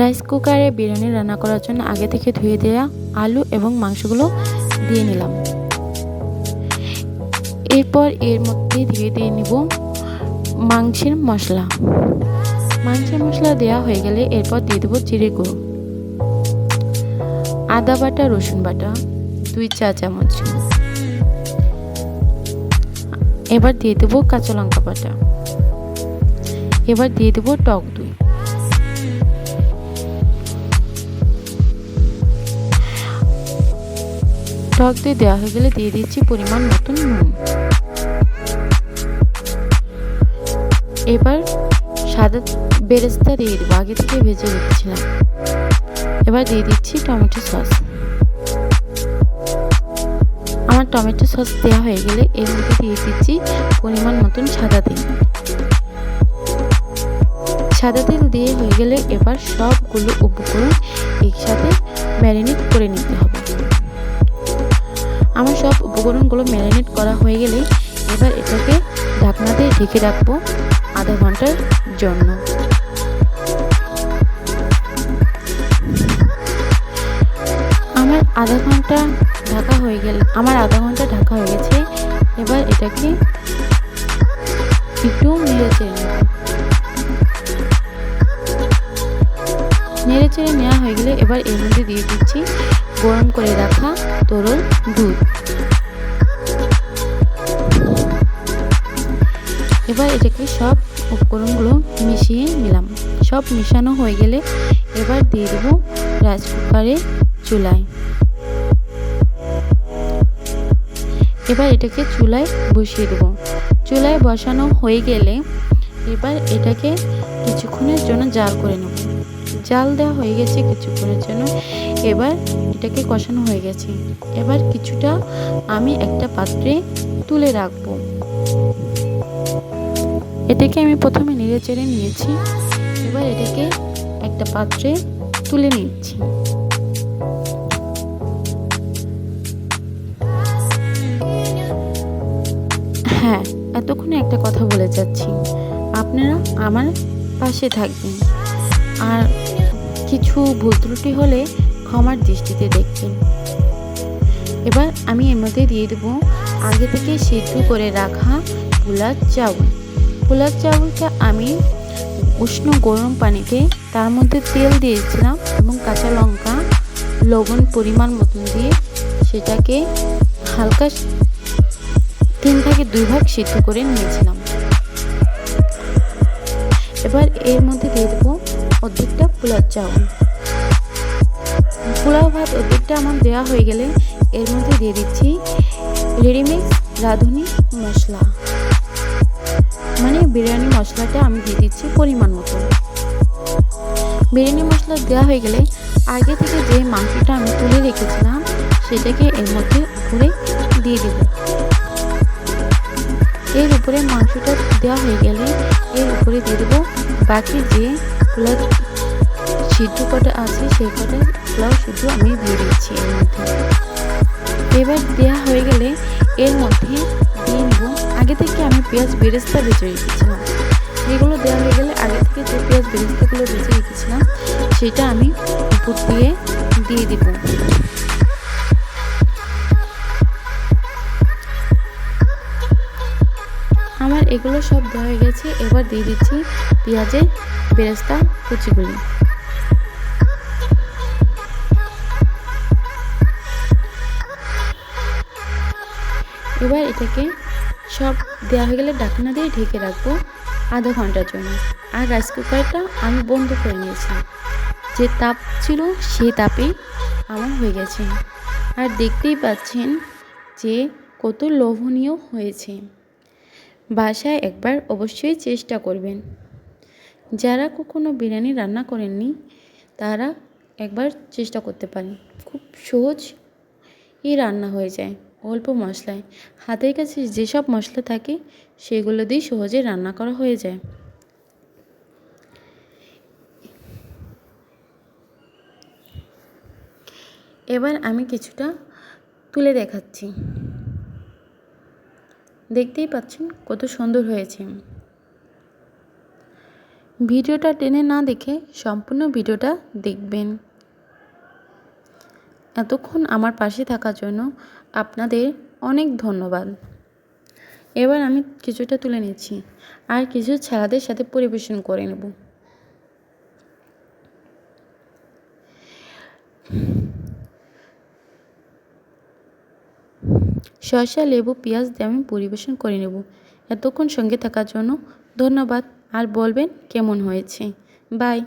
Rice কুকারে বিরিয়ানি রান্না করার জন্য আগে থেকে ধুয়ে দেওয়া আলু এবং মাংসগুলো দিয়ে নিলাম। এরপর এর মধ্যে ধীরে দিয়ে নিব মাংসের মশলা। মাংসের মশলা দেওয়া হয়ে গেলে এরপর দিয়ে দেবো জিরে গুঁড়ো। আদা বাটা, রসুন বাটা, দুই চা চামচ। এবার দিয়ে দেবো কাঁচা লঙ্কা বাটা। এবার দিয়ে দেবো টক টক দই দেওয়া হয়ে গেলে দিয়ে দিচ্ছি পরিমাণ মতন নুন। এবার সাদা বেরেস্তা দিয়ে দেবো, আগে থেকে ভেজে রেখেছিলাম। এবার দিয়ে দিচ্ছি টমেটো সস। আমার টমেটো সস দেওয়া হয়ে গেলে এর মধ্যে দিয়ে দিচ্ছি পরিমাণ মতন সাদা তেল। সাদা তেল দিয়ে হয়ে গেলে এবার সবগুলো উপকরণ হয়ে গেলে এবার এটাকে ঢাকনাতে ঢেকে রাখব আধা ঘণ্টার জন্য। আমার আধা ঘণ্টা ঢাকা হয়ে গেল, আমার আধা ঘণ্টা ঢাকা হয়ে গেছে। এবার এটাকে একটু নেড়ে চেড়ে নেব। নেড়ে চেড়ে নেওয়া হয়ে গেলে এবার এর মধ্যে দিয়ে দিচ্ছি গরম করে রাখা তরল দুধ। এবার এটাকে সব উপকরণগুলো মিশিয়ে নিলাম। সব মিশানো হয়ে গেলে এবার দিয়ে দেবো রাইস কুকারে চুলায়। এবার এটাকে চুলায় বসিয়ে দেবো। চুলায় বসানো হয়ে গেলে এবার এটাকে কিছুক্ষণের জন্য জাল করে নেব। জাল দেওয়া হয়ে গেছে কিছুক্ষণের জন্য। এবার এটাকে কষানো হয়ে গেছে। এবার কিছুটা আমি একটা পাত্রে তুলে রাখব। এটাকে আমি প্রথমে নেড়ে চেড়ে নিয়েছি। এবার এটাকে একটা পাত্রে তুলে নিচ্ছি। হ্যাঁ এতক্ষণে একটা কথা বলে যাচ্ছি। আপনারা আমার পাশে থাকবেন। আর কিছু ভুল ত্রুটি হলে ক্ষমার দৃষ্টিতে দেখবেন। এবার আমি এর মধ্যে দিয়ে দেবো আগে থেকে সিদ্ধ করে রাখা পোলার চাউল পোলার চাউলটা আমি উষ্ণ গরম পানিতে তার মধ্যে তেল দিয়েছিলাম এবং কাঁচা লঙ্কা লবণ পরিমাণ মতন দিয়ে সেটাকে হালকা তিন থেকে দুই ভাগ সিদ্ধ করে নিয়েছিলাম। এবার এর মধ্যে দিয়ে দেবো অর্ধেকটা পোলার চাউল পোলাও ভাত অর্ধেকটা আমার দেওয়া হয়ে গেলে এর মধ্যে দিয়ে দিচ্ছি রেডিমিক্স রাঁধুনি মশলা। মানে বিরিয়ানি মশলাটা আমি দিয়ে দিচ্ছি পরিমাণ মতো। বিরিয়ানি মশলা দেওয়া হয়ে গেলে আগে থেকে যে মাংসটা আমি তুলে রেখেছিলাম, সেটাকে এর মধ্যে উপরে দিয়ে দেব। এর উপরে মাংসটা দেওয়া হয়ে গেলে এর উপরে দিয়ে দেবো বাকি যে পোলাও সিদ্ধ কটা আছে, সেই কটা পোলাও সিদ্ধ আমি দিয়ে দিচ্ছি এর মধ্যে। এবার দেওয়া হয়ে গেলে এর মধ্যে পেঁয়াজ বেরেস্তা বেঁচে রেখেছিলাম। এগুলো দেওয়া হয়ে গেলে আগে থেকে যে পেঁয়াজ বেরেস্তাগুলো বেঁচে রেখেছিলাম, সেটা আমি উপর দিয়ে দিয়ে দেব। আমার এগুলো সব দেওয়া হয়ে গেছে, এবার দিয়ে দিচ্ছি পেঁয়াজের বেরেস্তা কুচিগুলি। এবার এটাকে সব দেওয়া হয়ে গেলে ঢাকনা দিয়ে ঢেকে রাখব আধা ঘণ্টার জন্য। আর রাইস কুকারটা আমি বন্ধ করে নিয়েছি। যে তাপ ছিল সেই তাপেই আমার হয়ে গেছে। আর দেখতেই পাচ্ছেন যে কত লোভনীয় হয়েছে। বাসায় একবার অবশ্যই চেষ্টা করবেন। যারা কখনো বিরিয়ানি রান্না করেননি, তারা একবার চেষ্টা করতে পারেন। খুব সহজ এই রান্না হয়ে যায়। অল্প মশলায়। হাতের কাছে যেসব মশলা থাকে, সেগুলো দিয়ে সহজে রান্না করা হয়ে যায়। এবার আমি কিছুটা তুলে দেখাচ্ছি। দেখতেই পাচ্ছেন কত সুন্দর হয়েছে। ভিডিওটা টেনে না দেখে সম্পূর্ণ ভিডিওটা দেখবেন। এতক্ষণ আমার পাশে থাকার জন্য আপনাদের অনেক ধন্যবাদ। এবার আমি কিছুটা তুলে নিচ্ছি। আর কিছু ছেলেদের সাথে পরিবেশন করে নেব। শসা, লেবু, পেঁয়াজ দিয়ে আমি পরিবেশন করে নেব। এতক্ষণ সঙ্গে থাকার জন্য ধন্যবাদ। আর বলবেন কেমন হয়েছে। বাই।